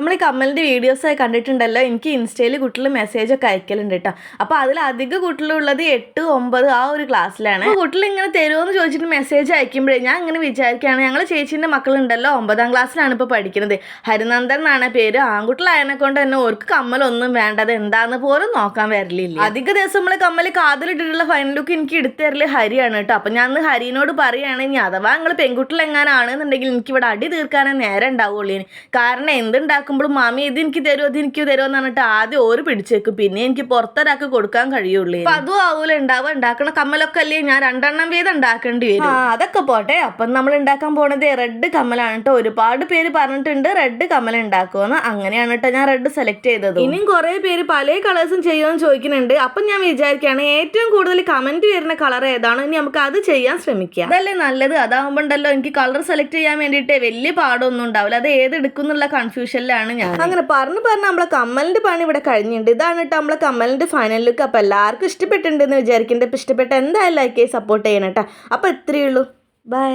നമ്മൾ ഈ കമ്മലിന്റെ വീഡിയോസൊക്കെ കണ്ടിട്ടുണ്ടല്ലോ? എനിക്ക് ഇൻസ്റ്റയിൽ കുട്ടികൾ മെസ്സേജൊക്കെ അയക്കലുണ്ട് കേട്ടോ. അപ്പോൾ അതിൽ അധിക കുട്ടികളുള്ളത് എട്ട് ഒമ്പത് ആ ഒരു ക്ലാസ്സിലാണ്. കുട്ടികൾ ഇങ്ങനെ തരുമോയെന്ന് ചോദിച്ചിട്ട് മെസ്സേജ് അയക്കുമ്പോഴേ ഞാൻ ഇങ്ങനെ വിചാരിക്കുകയാണ് ഞങ്ങൾ ചേച്ചീന്റെ മക്കളുണ്ടല്ലോ ഒമ്പതാം ക്ലാസ്സിലാണ് ഇപ്പോൾ പഠിക്കുന്നത് ഹരിനന്ദൻ എന്നാണ് പേര്. ആൺകുട്ടികളായതിനെ കൊണ്ട് തന്നെ ഓർക്ക് കമ്മലൊന്നും വേണ്ടത് എന്താന്ന് പോലും നോക്കാൻ വരലില്ല. അധിക ദിവസം നമ്മൾ കമ്മൽ കാതിലിട്ടിട്ടുള്ള ഫൈനൽ ലുക്ക് എനിക്ക് എടുത്തു തരൽ ഹരിയാണ് കേട്ടോ. അപ്പം ഞാൻ ഹരിനോട് പറയുകയാണെങ്കിൽ അഥവാ നിങ്ങൾ പെൺകുട്ടികൾ എങ്ങാനാണെന്നുണ്ടെങ്കിൽ എനിക്ക് ഇവിടെ അടി തീർക്കാനേ നേരം ഉണ്ടാവുള്ളൂ കാരണം കാരണം എന്തുണ്ടാക്കുമ്പോഴും മാമി ഇത് എനിക്ക് തരുമോ ഇത് എനിക്ക് തരുമോ എന്ന് പറഞ്ഞിട്ട് ആദ്യം ഓര് പിടിച്ചേക്കും. പിന്നെ എനിക്ക് പുറത്തൊരാൾക്ക് കൊടുക്കാൻ കഴിയുള്ളൂ അപ്പൊ അതും ആവൂല. ഉണ്ടാവുക ഉണ്ടാക്കണ കമ്മലൊക്കെ അല്ലേ? ഞാൻ രണ്ടെണ്ണം വീതം ഉണ്ടാക്കേണ്ടി വരും. അതൊക്കെ പോട്ടെ. അപ്പൊ നമ്മൾ ഉണ്ടാക്കാൻ പോണത് റെഡ് കമ്മലാണ് കേട്ടോ ഒരുപാട് പേര് പറഞ്ഞിട്ടുണ്ട് റെഡ് കമ്മൽ ഉണ്ടാക്കുമെന്ന് അങ്ങനെയാണ് കേട്ടോ ഞാൻ റെഡ് സെലക്ട് ചെയ്തത്. ഇനിയും കുറെ പേര് പല കളേഴ്സും ചെയ്യുമെന്ന് ചോദിക്കുന്നുണ്ട്. അപ്പം ഞാൻ വിചാരിക്കുകയാണ് ഏറ്റവും കൂടുതൽ കമന്റ് വരുന്ന കളർ ഏതാണ്? ഇനി നമുക്ക് അത് ചെയ്യാൻ ശ്രമിക്കാം. അതല്ലേ നല്ലത്? അതാവുമ്പോണ്ടല്ലോ എനിക്ക് കളർ സെലക്ട് ചെയ്യാൻ വേണ്ടിയിട്ട് വലിയ പാടൊന്നും ഉണ്ടാവില്ല. അത് ഏത് എടുക്കുന്നുള്ള കൺഫ്യൂഷനിലാണ് ഞാൻ അങ്ങനെ പറഞ്ഞു പറഞ്ഞ് നമ്മളെ കമ്മലിന്റെ പണി ഇവിടെ കഴിഞ്ഞിട്ടുണ്ട് ഇതാണ് കേട്ടോ നമ്മളെ കമ്മലിന്റെ ഫൈനൽ ലുക്ക് അപ്പോൾ എല്ലാവർക്കും ഇഷ്ടപ്പെട്ടിട്ടുണ്ടെന്ന് വിചാരിക്കുന്നുണ്ട് ഇപ്പൊ ഇഷ്ടപ്പെട്ട എന്തായാലും ലൈക്ക് സപ്പോർട്ട് ചെയ്യണം കേട്ടോ അപ്പോൾ ഇത്രയേ ഉള്ളൂ. ബൈ